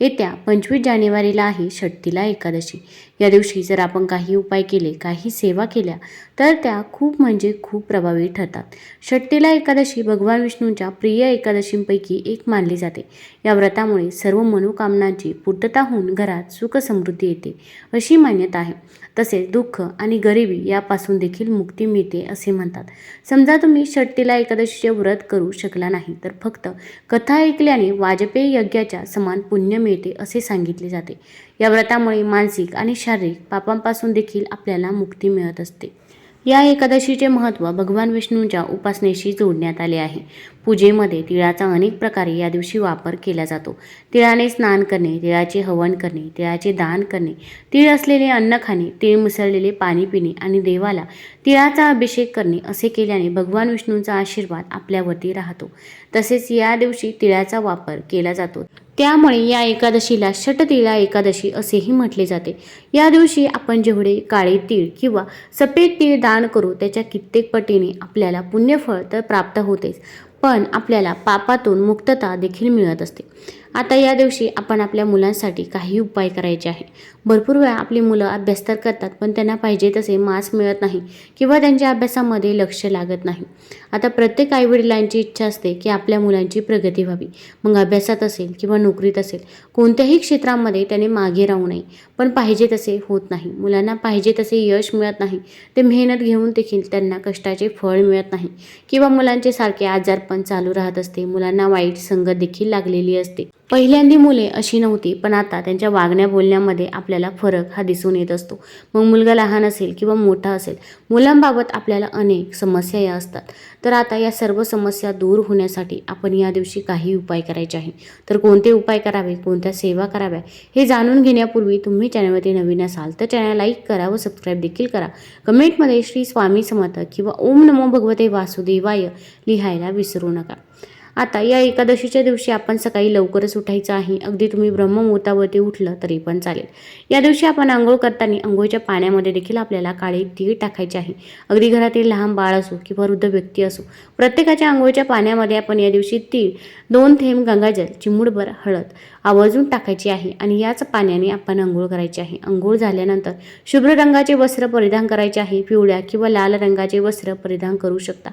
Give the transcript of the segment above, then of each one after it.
येत्या पंचवीस जानेवारीला आहे षटतीला एकादशी. या दिवशी जर आपण काही उपाय केले काही सेवा केल्या तर त्या खूप म्हणजे खूप प्रभावी ठरतात. षट्टीला एकादशी भगवान विष्णूंच्या प्रिय एकादशींपैकी एक मानली जाते. या व्रतामुळे सर्व मनोकामनांची पूर्तता होऊन घरात सुख समृद्धी येते अशी मान्यता आहे. तसेच दुःख आणि गरिबी यापासून देखील मुक्ती मिळते असे म्हणतात. समजा तुम्ही षट्टीला एकादशीचे व्रत करू शकला नाही तर फक्त कथा ऐकल्याने वाजपेयी यज्ञाच्या समान पुण्य मिळते असे सांगितले जाते. या व्रतामुळे मानसिक आणि शारीरिक पापांपासून देखील आपल्याला मुक्ती मिळत असते. या एकादशीचे महत्त्व भगवान विष्णूंच्या उपासनेशी जोडण्यात आले आहे. पूजेमध्ये तिळाचा अनेक प्रकारे या दिवशी वापर केला जातो. तिळाने स्नान करणे तिळाचे हवन करणे तिळाचे दान करणे तिळ असलेले अन्न खाणे तिळ मिसळलेले पाणी पिणे आणि देवाला तिळाचा अभिषेक करणे असे केल्याने भगवान विष्णूंचा आशीर्वाद आपल्यावरती राहतो. तसेच या दिवशी तिळाचा वापर केला जातो. त्यामुळे या एकादशीला षटतिळा एकादशी असेही म्हटले जाते. या दिवशी आपण जेवढे काळे तीळ किंवा सफेद तीळ दान करू त्याच्या कित्येक पटीने आपल्याला पुण्यफळ तर प्राप्त होतेच. पण आपल्याला पापातून मुक्तता देखील मिळत असते. आता या दिवशी आपण आपल्या मुलांसाठी काही उपाय करायचे आहे. भरपूर वेळा आपली मुलं अभ्यास तर करतात पण त्यांना पाहिजे तसे मार्क्स मिळत नाही किंवा त्यांच्या अभ्यासामध्ये लक्ष लागत नाही. आता प्रत्येक आईवडिलांची इच्छा असते की आपल्या मुलांची प्रगती व्हावी. मग अभ्यासात असेल किंवा नोकरीत असेल कोणत्याही क्षेत्रामध्ये त्याने मागे राहू नये. पण पाहिजे तसे होत नाही. मुलांना पाहिजे तसे यश मिळत नाही. ते मेहनत घेऊन देखील त्यांना कष्टाचे फळ मिळत नाही. किंवा मुलांचे सारखे आजारपण चालू राहत असते. मुलांना वाईट संगत देखील लागलेली असते. पहिल्यांदी मुले अशी नव्हती पण आता त्यांच्या वागण्या बोलण्यामध्ये आपल्याला फरक हा दिसून येत असतो. मग मुलगा लहान असेल किंवा मोठा असेल मुलांबाबत आपल्याला अनेक समस्या या असतात. तर आता या सर्व समस्या दूर होण्यासाठी आपण या दिवशी काही उपाय करायचे आहे तर कोणते उपाय करावे कोणत्या सेवा कराव्या हे जाणून घेण्यापूर्वी तुम्ही चॅनलवरती नवीन असाल तर चॅनल लाईक करा व सबस्क्राईब देखील करा. कमेंटमध्ये श्री स्वामी समर्थ किंवा ओम नमो भगवते वासुदेवाय लिहायला विसरू नका. आता या एकादशीच्या दिवशी आपण सकाळी लवकरच उठायचं आहे. अगदी तुम्ही ब्रह्ममुहूर्तावरती उठलं तरी पण चालेल. या दिवशी आपण आंघोळ करताना आंघोळीच्या पाण्यामध्ये देखील आपल्याला काळे तीळ टाकायचे आहे. अगदी घरातील लहान बाळ असो किंवा वृद्ध व्यक्ती असो प्रत्येकाच्या आंघोळीच्या पाण्यामध्ये आपण या दिवशी तीळ दोन थेंब गंगाजल चिमूडभर हळद आवर्जून टाकायची आहे आणि याच पाण्याने आपण आंघोळ करायची आहे. आंघोळ झाल्यानंतर शुभ्र रंगाचे वस्त्र परिधान करायचे आहे. पिवळ्या किंवा लाल रंगाचे वस्त्र परिधान करू शकता.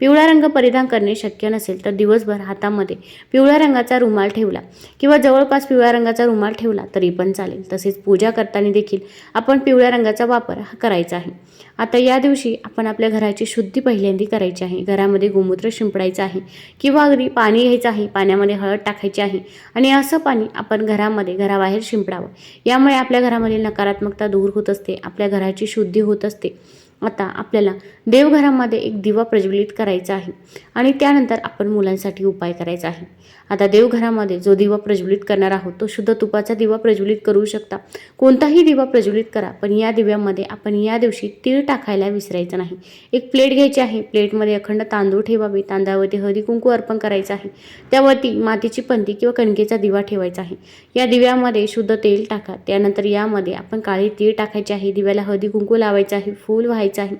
पिवळा रंग परिधान करणे शक्य नसेल तर दिवस दिवसभर हातामध्ये पिवळ्या रंगाचा रुमाल ठेवला किंवा जवळपास पिवळ्या रंगाचा रुमाल ठेवला तरी पण चालेल. तसेच पूजा करताना देखील आपण पिवळ्या रंगाचा वापर हा करायचा आहे. आता या दिवशी आपण आपल्या घराची शुद्धी पहिल्यांदी करायची आहे. घरामध्ये गोमूत्र शिंपडायचं आहे किंवा अगदी पाणी घ्यायचं आहे. पाण्यामध्ये हळद टाकायची आहे आणि असं पाणी आपण घरामध्ये घराबाहेर शिंपडावं. यामुळे आपल्या घरामध्ये नकारात्मकता दूर होत असते. आपल्या घराची शुद्धी होत असते. आता आपल्याला देवघरामध्ये एक दिवा प्रज्वलित करायचा आहे आणि त्यानंतर आपण मुलांसाठी उपाय करायचा आहे. आता देवघरामध्ये जो दिवा प्रज्वलित करणार आहोत तो शुद्ध तुपाचा दिवा प्रज्वलित करू शकता. कोणताही दिवा प्रज्वलित करा पण या दिव्यामध्ये आपण या दिवशी तीळ टाकायला विसरायचं नाही. एक प्लेट घ्यायची आहे. प्लेटमध्ये अखंड तांदूळ ठेवावे तांदळावरती हळदी कुंकू अर्पण करायचं आहे. त्यावरती मातीची पंती किंवा कणकेचा दिवा ठेवायचा आहे. या दिव्यामध्ये शुद्ध तेल टाका. त्यानंतर यामध्ये आपण काळी तीळ टाकायची आहे. दिव्याला हळदी कुंकू लावायचं आहे. फूल व्हायचं आहे.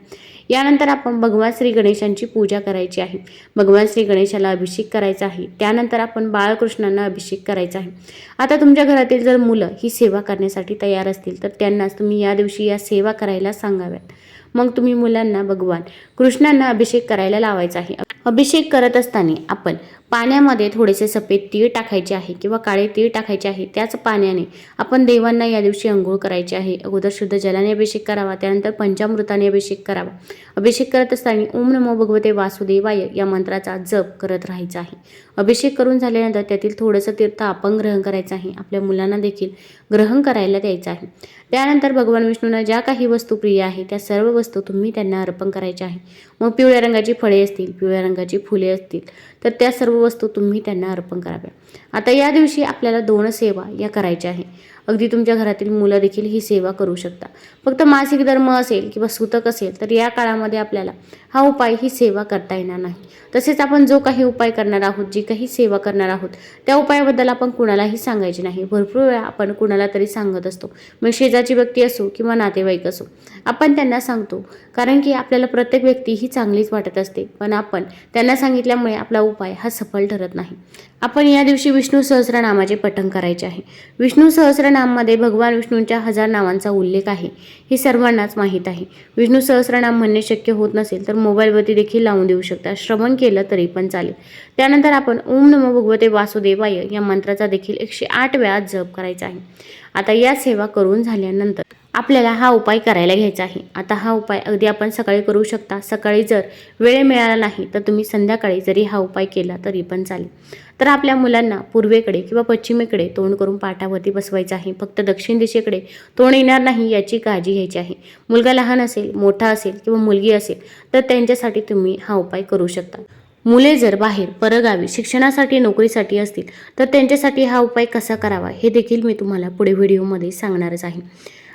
यानंतर आपण भगवान श्री गणेशांची पूजा करायची आहे. भगवान श्री गणेशाला अभिषेक करायचा आहे. त्यानंतर आपण बाळकृष्णांना अभिषेक करायचा आहे. आता तुमच्या घरातील जर मुलं ही सेवा करण्यासाठी तयार असतील तर त्यांनाच तुम्ही या दिवशी या सेवा करायला सांगाव्यात. मग तुम्ही मुलांना भगवान कृष्णांना अभिषेक करायला लावायचा आहे. अभिषेक करत असताना आपण पाण्यामध्ये थोडेसे सफेद तीळ टाकायचे आहे किंवा काळे तीळ टाकायचे आहे. त्याच पाण्याने आपण देवांना या दिवशी अंघोळ करायचे आहे. अगोदर शुद्ध जलाने अभिषेक करावा त्यानंतर पंचामृताने अभिषेक करावा. अभिषेक करत असताना ओम नमो भगवते वासुदेवाय या मंत्राचा जप करत राहायचा आहे. अभिषेक करून झाल्यानंतर त्यातील थोडंसं तीर्थ आपण ग्रहण करायचं आहे. आपल्या मुलांना देखील ग्रहण करायला द्यायचं आहे. त्यानंतर भगवान विष्णूंना ज्या काही वस्तू प्रिय आहे त्या सर्व वस्तू तुम्ही त्यांना अर्पण करायच्या आहे. मग पिवळ्या रंगाची फळे असतील पिवळ्या रंगाची फुले असतील तर त्या सर्व वस्तू तुम्ही त्यांना अर्पण कराव्या. आता या दिवशी आपल्याला दोन सेवा या करायच्या आहे. अगदी तुमच्या घरातील मुलं देखील ही सेवा करू शकता फक्त मासिक धर्म असेल किंवा सूतक असेल तर या काळामध्ये आपल्याला हा उपाय ही सेवा करता येणार नाही. तसेच आपण जो काही उपाय करणार आहोत जी काही सेवा करणार आहोत त्या उपायाबद्दल आपण कुणालाही सांगायचे नाही. भरपूर वेळा आपण कुणाला तरी सांगत असतो. मग शेजारची व्यक्ती असो किंवा नातेवाईक असो आपण त्यांना सांगतो. कारण की आपल्याला प्रत्येक व्यक्ती ही चांगलीच वाटत असते. पण आपण त्यांना सांगितल्यामुळे आपला उपाय हा सफल ठरत नाही. आपण या दिवशी विष्णू सहस्रनामाचे पठण करायचे आहे. विष्णू सहस्रनाममध्ये भगवान विष्णूंच्या हजार नावांचा उल्लेख आहे. हे सर्वांनाच माहीत आहे. विष्णू सहस्रनाम म्हणणे शक्य होत नसेल तर मोबाईलवरती देखील लावून देऊ शकता. श्रवण केलं तरी पण चालेल. त्यानंतर आपण ओम नमो भगवते वासुदेवाय या मंत्राचा देखील एकशे आठ वेळा जप करायचा आहे. आता या सेवा करून झाल्यानंतर आपल्याला हा उपाय करायला घ्यायचा आहे. आता हा उपाय अगदी आपण सकाळी करू शकता. सकाळी जर वेळ मिळाला नाही तर तुम्ही संध्याकाळी जरी हा उपाय केला तरी पण चालेल. तर आपल्या मुलांना पूर्वेकडे किंवा पश्चिमेकडे तोंड करून पाठावरती बसवायचं आहे. फक्त दक्षिण दिशेकडे तोंड येणार नाही याची काळजी घ्यायची आहे. मुलगा लहान असेल मोठा असेल किंवा मुलगी असेल तर त्यांच्यासाठी तुम्ही हा उपाय करू शकता. मुले जर बाहेर परगावी शिक्षणासाठी नोकरीसाठी असतील तर त्यांच्यासाठी हा उपाय कसा करावा? हे देखील मी तुम्हाला पुढे व्हिडिओमध्ये सांगणारच आहे.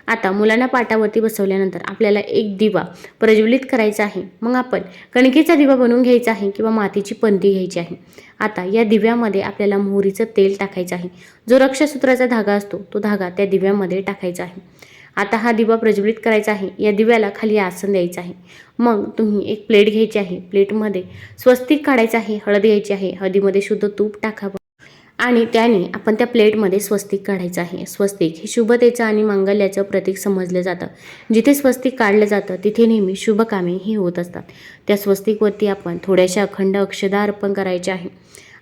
आता मुलांना पाटावरती बसवल्यानंतर आपल्याला एक दिवा प्रज्वलित करायचा आहे. मग आपण कणकेचा दिवा बनवून घ्यायचा आहे किंवा मातीची पंती घ्यायची आहे. आता या दिव्यामध्ये आपल्याला मोहरीचं तेल टाकायचं आहे. जो रक्षसूत्राचा धागा असतो तो धागा त्या दिव्यामध्ये टाकायचा आहे. आता हा दिवा प्रज्वलित करायचा आहे. या दिव्याला खाली आसन द्यायचं आहे. मग तुम्ही एक प्लेट घ्यायची आहे. प्लेटमध्ये स्वस्तिक काढायचं आहे. हळद घ्यायची आहे. हळदीमध्ये शुद्ध तूप टाकावं आणि त्याने आपण त्या प्लेटमध्ये स्वस्तिक काढायचं आहे. स्वस्तिक हे शुभतेचं आणि मांगल्याचं प्रतीक समजलं जातं. जिथे स्वस्तिक काढलं जातं तिथे नेहमी शुभ कामे ही होत असतात. त्या स्वस्तिकवरती आपण थोड्याशा अखंड अक्षदा अर्पण करायचे आहे.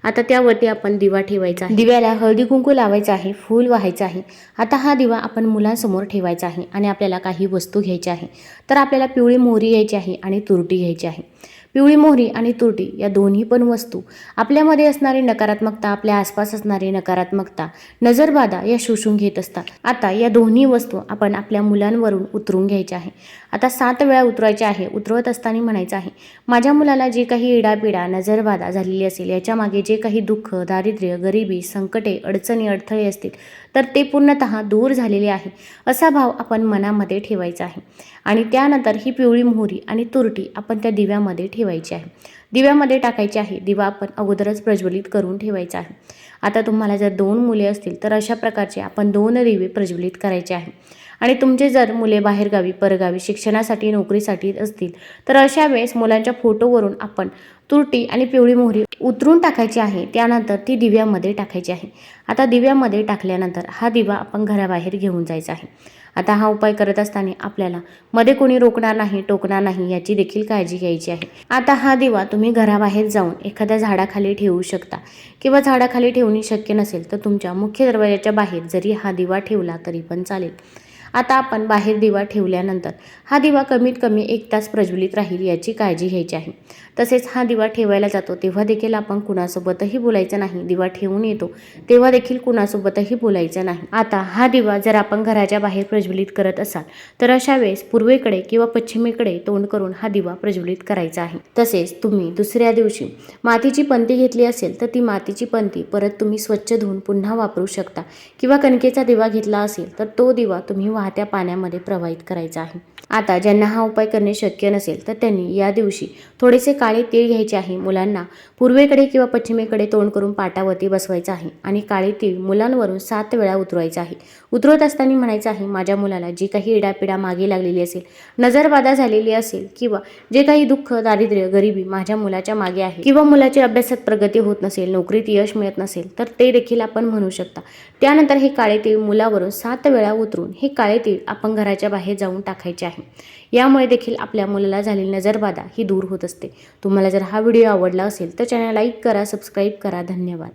आता त्यावरती आपण दिवा ठेवायचा आहे. दिव्याला हळदी कुंकू लावायचा आहे फूल व्हायचं आहे. आता हा दिवा आपण मुलांसमोर ठेवायचा आहे आणि आपल्याला काही वस्तू घ्यायच्या आहे. तर आपल्याला पिवळी मोहरी घ्यायची आहे आणि तुरटी घ्यायची आहे. पिवळी मोहरी आणि तुरटी या दोन्ही पण वस्तू. आपल्यामध्ये असणारी नकारात्मकता आपल्या आसपास असणारी नकारात्मकता नजरबाधा या शोषून घेत असतात. आता या दोन्ही वस्तू आपण आपल्या मुलांवरून उतरून घ्यायच्या आहे. आता सात वेळा उतरवायच्या आहे उतरवत असताना म्हणायचं आहे माझ्या मुलाला जी काही इडापिडा नजरबाधा झालेली असेल याच्या मागे जे काही दुःख दारिद्र्य गरिबी संकटे अडचणी अडथळे असतील तर ते पूर्णतः दूर झालेले आहे. असा भाव आपण मनामध्ये ठेवायचा आहे. आणि त्यानंतर ही पिवळी मोहरी आणि तुरटी आपण त्या दिव्यामध्ये ठेवायची आहे. दिव्यामध्ये टाकायची आहे. दिवा आपण अगोदरच प्रज्वलित करून ठेवायचा आहे. आता तुम्हाला जर दोन मुले असतील तर अशा प्रकारचे आपण दोन दिवे प्रज्वलित करायचे आहे. आणि तुमचे जर मुले बाहेरगावी परगावी शिक्षणासाठी नोकरीसाठी असतील तर अशा वेळेस मुलांच्या फोटोवरून आपण तुरटी आणि पिवळी मोहरी उतरून टाकायची आहे त्यानंतर ती दिव्यामध्ये टाकायची आहे. आता दिव्यामध्ये टाकल्यानंतर हा दिवा आपण घराबाहेर घेऊन जायचा आहे. आता हा उपाय करत असताना आपल्याला मध्ये कोणी रोखणार नाही टोकणार नाही याची देखील काळजी घ्यायची आहे. आता हा दिवा तुम्ही घराबाहेर जाऊन एखाद्या झाडाखाली ठेवू शकता किंवा झाडाखाली ठेवणे शक्य नसेल तर तुमच्या मुख्य दरवाजाच्या बाहेर जरी हा दिवा ठेवला तरी पण चालेल. आता आपण बाहेर दिवा ठेवल्यानंतर हा दिवा कमीत कमी एक तास प्रज्वलित राहील याची काळजी घ्यायची आहे. तसेच हा दिवा ठेवायला जातो तेव्हा देखील आपण कुणासोबतही बोलायचं नाही. दिवा ठेवून येतो तेव्हा देखील कुणासोबतही बोलायचं नाही. आता हा दिवा जर आपण घराच्या बाहेर प्रज्वलित करत असाल तर अशा वेळेस पूर्वेकडे किंवा पश्चिमेकडे तोंड करून हा दिवा प्रज्वलित करायचा आहे. तसेच तुम्ही दुसऱ्या दिवशी मातीची पंती घेतली असेल तर ती मातीची पंती परत तुम्ही स्वच्छ धुवून पुन्हा वापरू शकता. किंवा कणकेचा दिवा घेतला असेल तर तो दिवा तुम्ही वाहत्या पाण्यामध्ये प्रवाहित करायचा आहे. आता ज्यांना हा उपाय करणे शक्य नसेल तर त्यांनी या दिवशी थोडेसे काळे तीळ घ्यायचे आहे. मुलांना पूर्वेकडे किंवा पश्चिमेकडे तोंड करून पाटावरती बसवायचं आहे आणि काळे तीळ मुलांवरून सात वेळा उतरवायचं आहे. उतरवत असताना म्हणायचं आहे माझ्या मुलाला जी काही इडापिडा मागे लागलेली असेल नजरबाधा झालेली असेल किंवा जे काही दुःख दारिद्र्य गरिबी माझ्या मुलाच्या मागे आहे किंवा मुलाची अभ्यासात प्रगती होत नसेल नोकरीत यश मिळत नसेल तर ते देखील आपण म्हणू शकता. त्यानंतर हे काळे तीळ मुलावरून सात वेळा उतरून हे काळे काळे तीळ आपण घराच्या बाहेर जाऊन टाकायचे आहे. यामुळे देखील आपल्या मुलाला झालेली नजरबाधा ही दूर होत असते. तुम्हाला जर हा व्हिडिओ आवडला असेल तर चॅनल लाईक करा सबस्क्राईब करा. धन्यवाद.